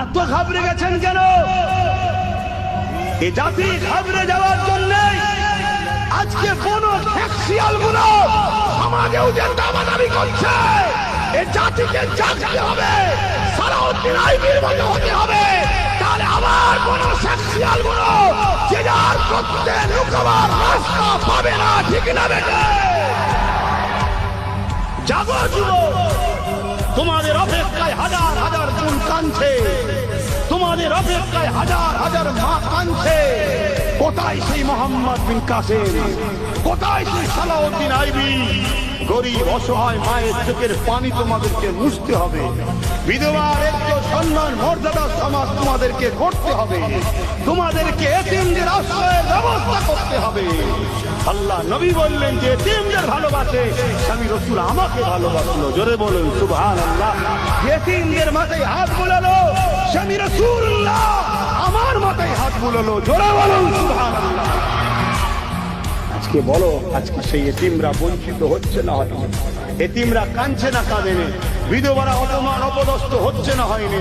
এত ঘাবড়ে গেছেন কেন? এ জাতি ঘাবড়ে যাওয়ার জন্য আজকে কোন শিয়ালগুলো সমাজেও যে করছে। এ জাতিকে জাগতে হবে সারাউদ্দিন আইবির মতো হতে হবে। তাহলে আবার কোন শিয়ালগুলো যে যার করতে রাস্তা পাবে না, ঠিক না বেটে? জাগো যুবক, তোমাদের অপেক্ষায় অপেক্ষায় হাজার হাজার মা কোথায় সেই মোহাম্মদ বিন কাসেম? কোথায় সেই সালাউদ্দিন আইবি? গরিব, অসহায় মায়ের চোখের পানি তোমাদেরকে মুছতে হবে। বিধবার একটু সম্মান মর্যাদা সমাজ তোমাদেরকে করতে হবে। তোমাদেরকে আশ্রয়ের ব্যবস্থা করতে হবে। আল্লাহ নবী বললেন যে, এতিমদের ভালোবাসে। স্বামী রসুল আমাকে ভালোবাসলো। জোরে বলুন সুবহান আল্লাহ এতিমদের মাথায় হাত বুলালো আমার মাথায় হাত বুলালো। জোরে বলুন আজকে বলো, আজকে সেই এতিমরা বঞ্চিত হচ্ছে না হয়নি? এতিমরা কাঁদছে না কাঁদেনি? বিধবারা অপমান, অপদস্থ হচ্ছে না হয়নি?